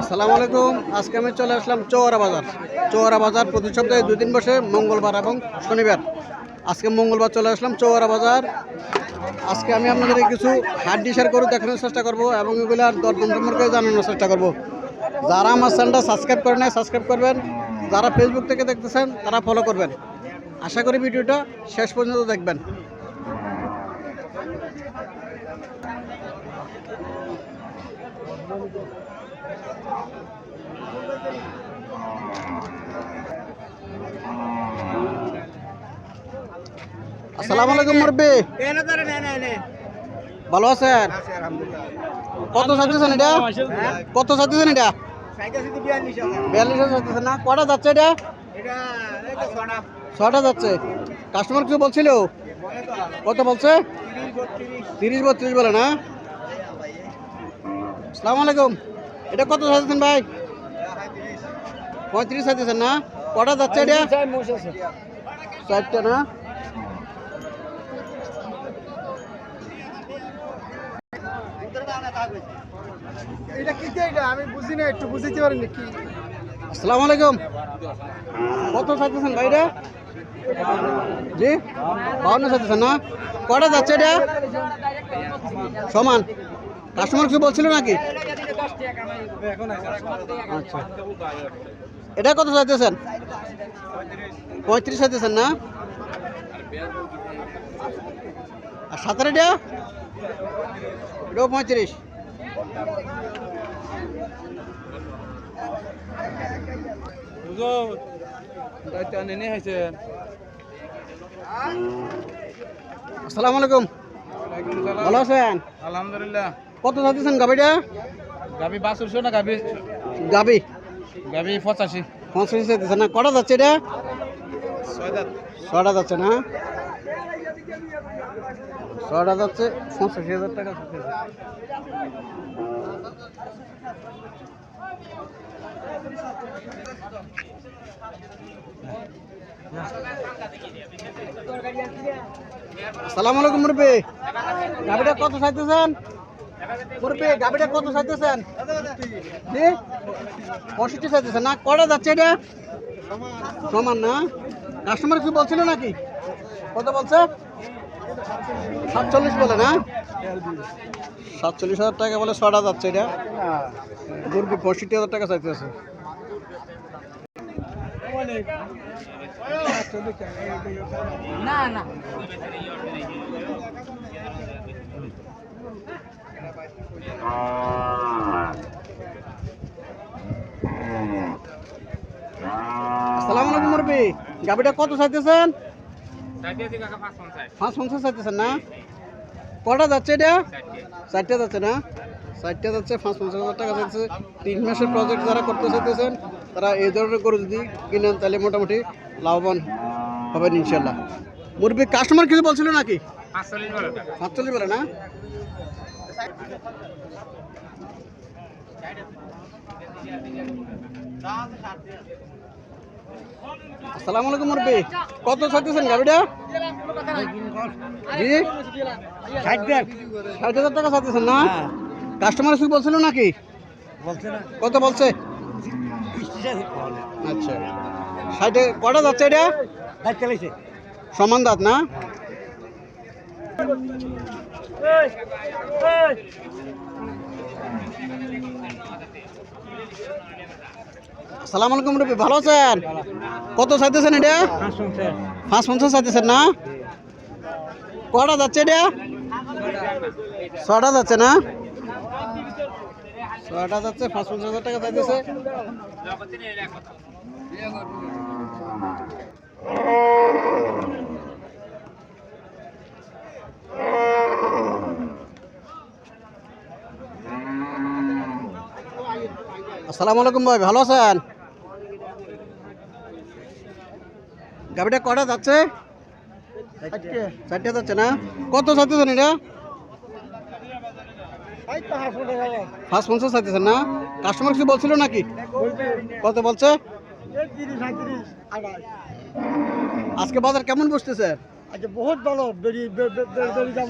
আসসালামু আলাইকুম। আজকে আমি চলে আসলাম চৌরা বাজার। চৌরা বাজার প্রতি সপ্তাহে দুই দিন বসে মঙ্গলবার এবং শনিবার। আজকে মঙ্গলবার চলে আসলাম চৌরা বাজার। আজকে আমি আপনাদের কিছু হাড্ডি শেয়ার করে দেখানোর চেষ্টা করব এবং এগুলার দরদাম সম্পর্কে জানানোর চেষ্টা করব। যারা আমার চ্যানেলটা সাবস্ক্রাইব করে নেয় সাবস্ক্রাইব করবেন। যারা ফেসবুক থেকে দেখতেছেন, তারা ফলো করবেন। আশা করি ভিডিওটা শেষ পর্যন্ত দেখবেন। আসসালামু আলাইকুম মুরব্বী। ভালো আছেন? কত চাইতেছেন এটা? কত চাইতেছেন এটা? বিয়াল্লিশ চাইতেছেন না? কটা যাচ্ছে এটা? ছটা যাচ্ছে। কাস্টমার কিছু বলছিল? কত বলছে? তিরিশ বত্রিশ বলে না? সালাম আলাইকুম। এটা কত চাইতেছেন ভাই? পঁয়ত্রিশ চাইতেছেন না? কটা যাচ্ছে এটা? চারটে না? এটা কি এটা? আমি বুঝি না একটু কি আসসালামু আলাইকুম। কত চাইতেছেন জি? বাউন্ন চাইতেছেন না? কটা যাচ্ছে এটা? সমান। কাস্টমার কিছু বলছিল নাকি? আচ্ছা। এটা কত চাইতেছেন? পঁয়ত্রিশ চাইতেছেন না? আর সাঁতার এটা? এটাও পঁয়ত্রিশ। আসসালামু আলাইকুম। ভালো আছেন? আলহামদুলিল্লাহ। কত চাইতেছেন গাবিটা গাবি বাসুরশো না গাবি গাবি গাবি পঁচাশি। পঁয়ত্রিশ চাইতেছেন না কটা যাচ্ছে এটা? ছটা যাচ্ছে না। ছটা যাচ্ছে পঁচাশি হাজার টাকা যাচ্ছে। আসসালামু আলাইকুম মুরব্বী। গাবিটা কত চাইতেছেন? মুরব্বী গাবিটা কত চাইতেছেন? পঁয়ষট্টি চাইতেছেন। না, কটা যাচ্ছে এটা? সমান না? কাস্টমার কি বলছিল নাকি? কত বলছে? সাতচল্লিশ বলে না? সাতচল্লিশ হাজার টাকা বলে ছটা যাচ্ছে এটা। মুরগি পঁয়ষট্টি হাজার টাকা চাইতেছে। না না। গাবিটা কত পাঁচ পঞ্চাশ না? কটা যাচ্ছে এটা? চারটে যাচ্ছে না? চারটে যাচ্ছে, পাঁচ পঞ্চাশ হাজার টাকা যাচ্ছে। তিন মাসের প্রজেক্ট যারা করতে চাইতেছেন, তারা এই ধরনের করে যদি কিনেন, তাহলে মোটামুটি লাভবান হবেন ইনশাল্লাহ মুরব্বী কাস্টমার কিছু বলছিল নাকি? সাতচল্লিশ বলে না? আসসালামু আলাইকুম মুরব্বী। কত চাইতেছেন গাড়িটা? জি? ষাট হাজার। টাকা চাইতেছেন না? কাস্টমার কিছু বলছিল নাকি? কত বলছে? আচ্ছা। ষাটে কটা যাচ্ছে এটা? সমান দাঁত না? আসসালামু আলাইকুম রবি, ভালো আছেন? কত চাইতেছেন এটা? পাঁচ পঞ্চাশ চাইতেছেন না? কটা যাচ্ছে এটা? ছটা যাচ্ছে না? ছটা যাচ্ছে পাঁচ পঞ্চাশ হাজার টাকা চাইতেছে। আসসালামু আলাইকুম ভাই ভালো আছেন? গাড়িটা কটা যাচ্ছে? চারটে। যাচ্ছে না? কত চাইতেছেন এটা? পাঁচ পঞ্চাশ চাইতেছেন না? কাস্টমার কিছু বলছিল নাকি? কত বলছে? আজকে বাজার কেমন বসতেছে? আচ্ছা বহুত ভালো যাব